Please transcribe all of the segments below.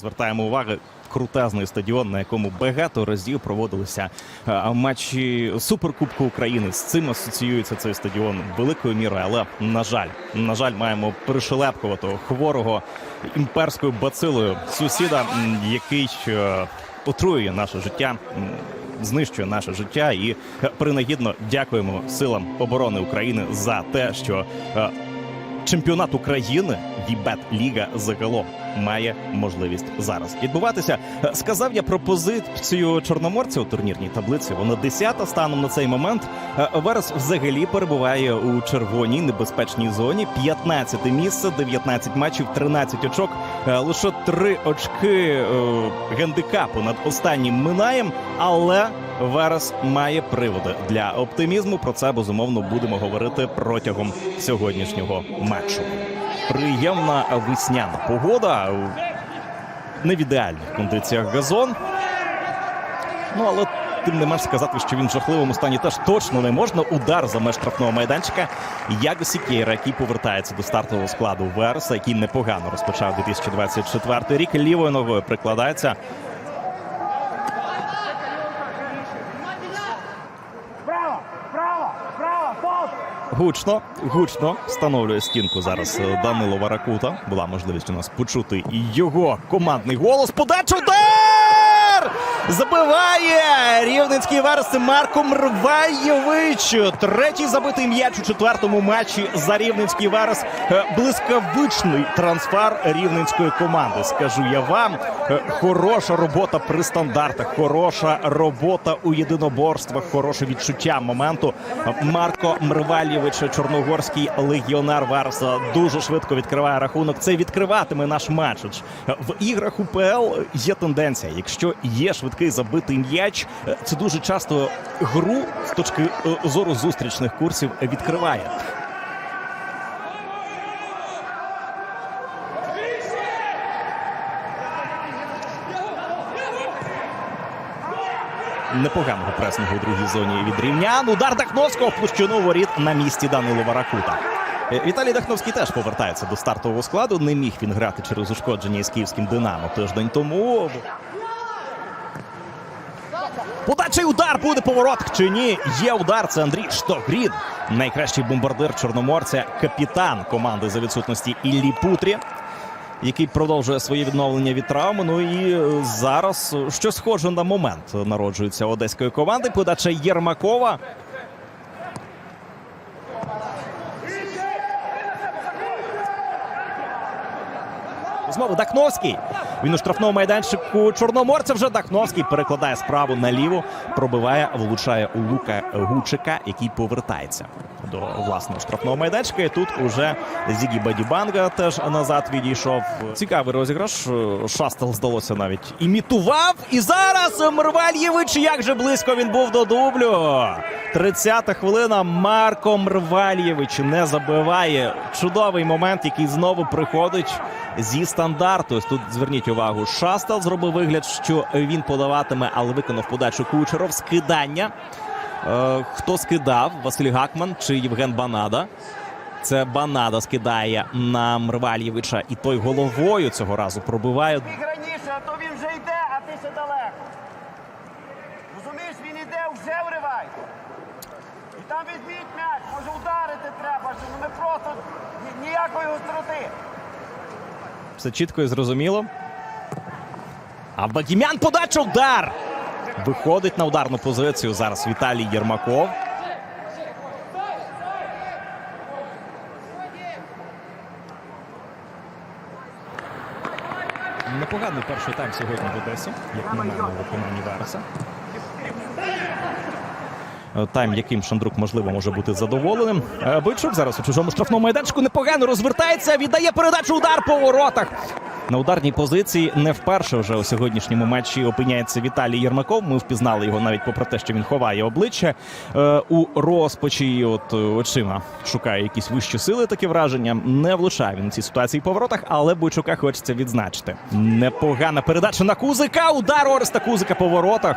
Звертаємо увагу, крутезний стадіон, на якому багато разів проводилися е, матчі Суперкубку України. З цим асоціюється цей стадіон великою мірою. Але на жаль, на жаль, маємо перешелепкуватого хворого імперською бацилою сусіда, який е, отруює наше життя. Знищує наше життя і е, принагідно дякуємо силам оборони України за те, що чемпіонат України Вібет Ліга загалом має можливість зараз відбуватися. Е, Сказав я про позицію чорноморця у турнірній таблиці. Вона 10 станом на цей момент. Е, Верес взагалі перебуває у червоній небезпечній зоні. 15 місце, 19 матчів, 13 очок. Е, Лише 3 очки гендикапу над останнім минаєм, але Верес має приводи для оптимізму. Про це безумовно будемо говорити протягом сьогоднішнього матчу. Приємна весняна погода. Не в ідеальних кондиціях газон. Ну але тим не менш сказати, що він в жахливому стані теж точно не можна. Удар за меж штрафного майданчика. Яго Сікєра, який повертається до стартового складу Вереса, який непогано розпочав 2024 рік. Лівою ногою прикладається. Гучно, гучно встановлює стінку зараз е, Данило Варакута. Була можливість у нас почути його командний голос. Подача удар! Забиває рівненський верс Марко Мрваєвич. Третій забитий м'яч у четвертому матчі за рівненський верес. Е, Блискавичний трансфер рівненської команди. Скажу я вам. Е, Хороша робота при стандартах, хороша робота у єдиноборствах, хороше відчуття моменту. Марко Мрвалєвич, чорногорський легіонер Верса, дуже швидко відкриває рахунок. Це відкриватиме наш матч. В іграх УПЛ є тенденція. Якщо є швидкий забитий м'яч, е, це дуже часто гру з точки е, зору зустрічних курсів відкриває. непоганого пресингу у другій зоні від рівнян. Удар Дахновського в площину воріт на місці Данило Варакута. Е, Віталій Дахновський теж повертається до стартового складу. Не міг він грати через ушкодження із київським Динамо тиждень тому. Подача удар буде поворот чи ні? Є удар. Це Андрій Штогрін. Найкращий бомбардир чорноморця, капітан команди за відсутності Іллі Путрі який продовжує своє відновлення від травми. Ну і е, зараз що схоже на момент народжується одеської команди. Подача Єрмакова. Знову Дахновський. Він у штрафному майданчику Чорноморця. Вже Дахновський перекладає справу наліво, пробиває, влучає у Лука Гучика, який повертається до власного штрафного майданчика. І тут уже Зігі Бадібанга теж назад відійшов. Цікавий розіграш. Шастел здалося навіть імітував. І зараз Мрвальєвич. Як же близько він був до дублю. 30-та хвилина. Марко Мрвальєвич не забиває. Чудовий момент, який знову приходить зі стандарту. Тут зверніть увагу. Шастел зробив вигляд, що він подаватиме, але виконав подачу Кучеров. Скидання. Е, хто скидав? Василь Гакман чи Євген Банада? Це Банада скидає на Мрвальєвича, і той головою цього разу пробиває. Біг раніше, а то він вже йде, а ти ще далеко. Розумієш, він іде, вже вривай. І там візьміть м'яч, може ударити треба, що ну не просто ніякої гостроти. Все чітко і зрозуміло. А Багімян подача удар! Виходить на ударну позицію зараз Віталій Єрмаков. Непоганий перший тайм сьогодні в Одесі, як на мене, у виконанні Вереса. Е, Тайм, яким Шандрук можливо може бути задоволеним. Е, Бойчук зараз у чужому штрафному майданчику непогано розвертається. Віддає передачу удар по воротах. На ударній позиції не вперше вже у сьогоднішньому матчі опиняється Віталій Єрмаков. Ми впізнали його навіть попри те, що він ховає обличчя е, у розпачі. От е, очима шукає якісь вищі сили. Таке враження не влучає він у цій ситуації по воротах, але Бойчука хочеться відзначити. Непогана передача на Кузика. Удар Ореста Кузика по воротах.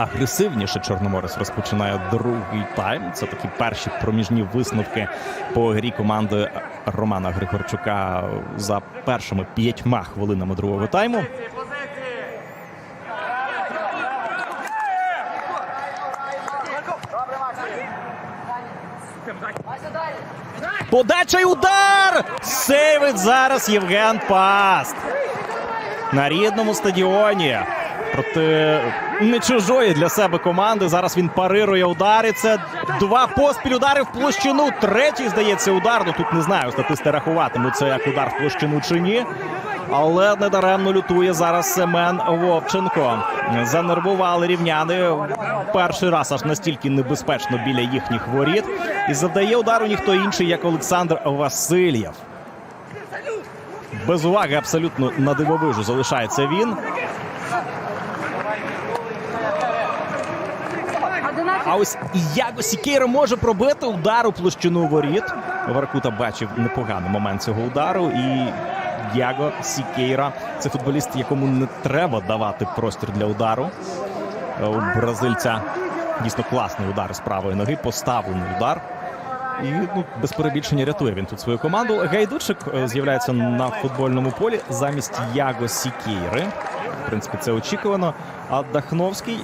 Агресивніше Чорноморець розпочинає другий тайм. Це такі перші проміжні висновки по грі команди Романа Григорчука за першими п'ятьма хвилинами другого тайму. Подача й удар! Сейвить зараз Євген Паст. На рідному стадіоні. Проти не чужої для себе команди. Зараз він парирує удари. Це два поспіль удари в площину. Третій, здається, удар. Ну тут не знаю, статисти рахуватимуть це як удар в площину чи ні. Але недаремно лютує зараз Семен Вовченко. Занервували рівняни перший раз аж настільки небезпечно біля їхніх воріт. І завдає удару ніхто інший, як Олександр Васильєв. Без уваги абсолютно на дивовижу залишається він. Ось Яго Сікейро може пробити удар у площину воріт. Варкута бачив непоганий момент цього удару. І Яго Сікейра це футболіст, якому не треба давати простір для удару. Е, У бразильця дійсно класний удар з правої ноги, поставлений удар. І ну, без перебільшення рятує він тут свою команду. Гайдучик е, з'являється на футбольному полі замість Яго Сікейри. В принципі, це очікувано. А Дахновський,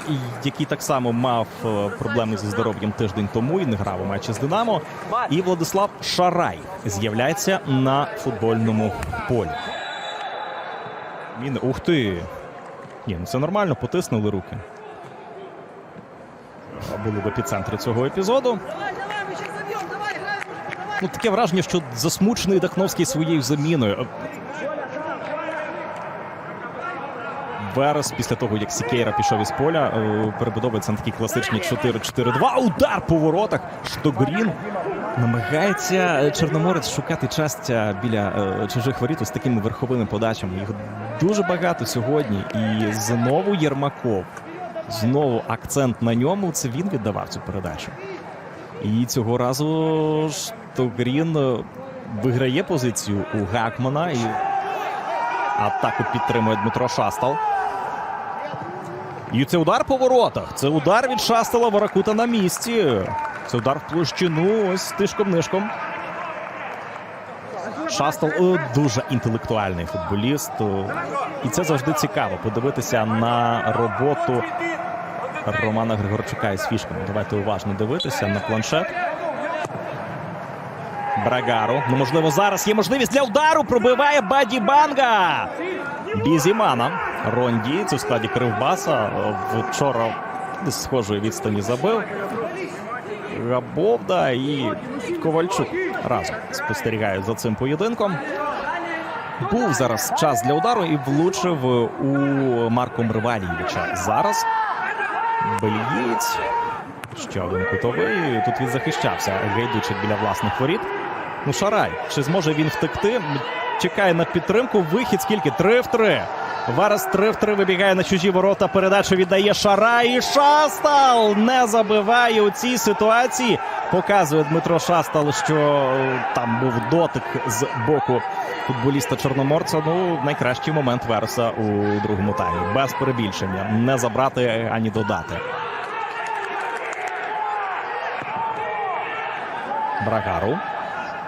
який так само мав е, проблеми зі здоров'ям тиждень тому і не грав у матчі з Динамо. І Владислав Шарай з'являється на футбольному полі. Він ух ти! Ні, ну це нормально, потиснули руки. Були в епіцентрі цього епізоду. Ну, таке враження, що засмучений Дахновський своєю заміною. Верес після того, як Сікейра пішов із поля, е, перебудовується на такі класичні 4-4-2. Удар по воротах. Штогрін намагається Чорноморець шукати частя біля е, чужих воріт з такими верховими подачами. Їх дуже багато сьогодні. І знову Єрмаков. Знову акцент на ньому. Це він віддавав цю передачу. І цього разу Штогрін виграє позицію у Гакмана і атаку підтримує Дмитро Шастал. І це удар по воротах. Це удар від Шастала Варакута на місці. Це удар в площину. Ось тишком-нишком. Шастал о, дуже інтелектуальний футболіст. І це завжди цікаво подивитися на роботу Романа Григорчука із фішками. Давайте уважно дивитися на планшет. Брагару. Ну, можливо, зараз є можливість для удару. Пробиває Баді Банга. Бізімана. Ронді. Це в складі Кривбаса. Вчора схожої відстані забив. Габовда і Ковальчук разом спостерігають за цим поєдинком. Був зараз час для удару і влучив у Марко Мрвалійовича. Зараз Бельгієць. Ще один кутовий. Тут він захищався, гайдучик біля власних воріт. Ну, Шарай, чи зможе він втекти? Чекає на підтримку. Вихід скільки? 3 в 3. Варес 3 в 3 вибігає на чужі ворота. Передачу віддає Шарай. Шастал не забиває у цій ситуації. Показує Дмитро Шастал, що е, там був дотик з боку футболіста Чорноморця. Ну, найкращий момент Вереса у другому таймі. Без перебільшення. Не забрати ані додати. Брагару.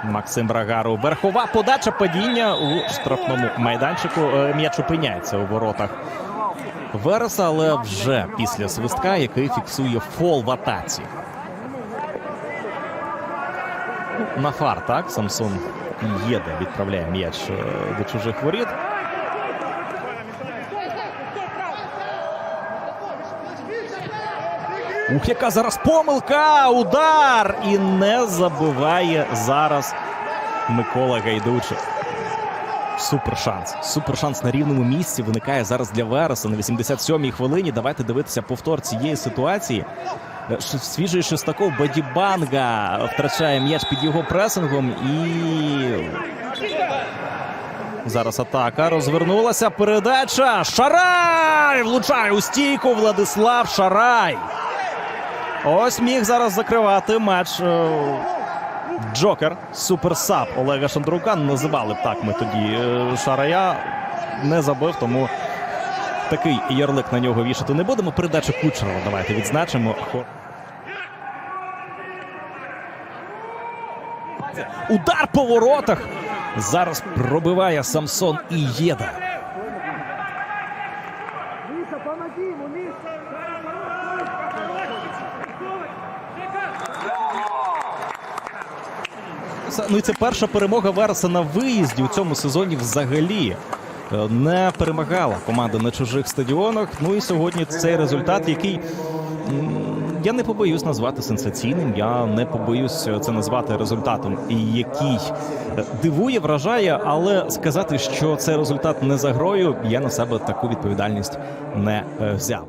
Максим Брагару. Верхова подача падіння у штрафному майданчику. Е, М'яч опиняється у воротах Вереса, але вже після свистка, який фіксує фол в атаці. На фар, так, Самсон їде, відправляє м'яч е, до чужих воріт. Ух, яка зараз помилка! Удар! І не забиває зараз Микола Гайдучик. Супер шанс. Супер шанс на рівному місці виникає зараз для Вереса на 87-й хвилині. Давайте дивитися повтор цієї ситуації. Е, Свіжий Шестаков Бадібанга втрачає м'яч під його пресингом і. Зараз атака розвернулася. Передача. Шарай! Влучає у стійку Владислав Шарай. Ось міг зараз закривати матч. е, Джокер, суперсап Олега Шандрука. Називали б так ми тоді е, Шарая. Не забив, тому такий ярлик на нього вішати не будемо. Передача Кучерова. Давайте відзначимо. Удар по воротах. Зараз пробиває Самсон і Єда. Це- Ну і це перша перемога Вереса на виїзді у цьому сезоні взагалі. Е, Не перемагала команда на чужих стадіонах. Ну і сьогодні цей результат, який я не побоюсь назвати сенсаційним. Я не побоюсь це назвати результатом, який е, дивує, вражає, але сказати, що це результат не за грою, я на себе таку відповідальність не е, взяв.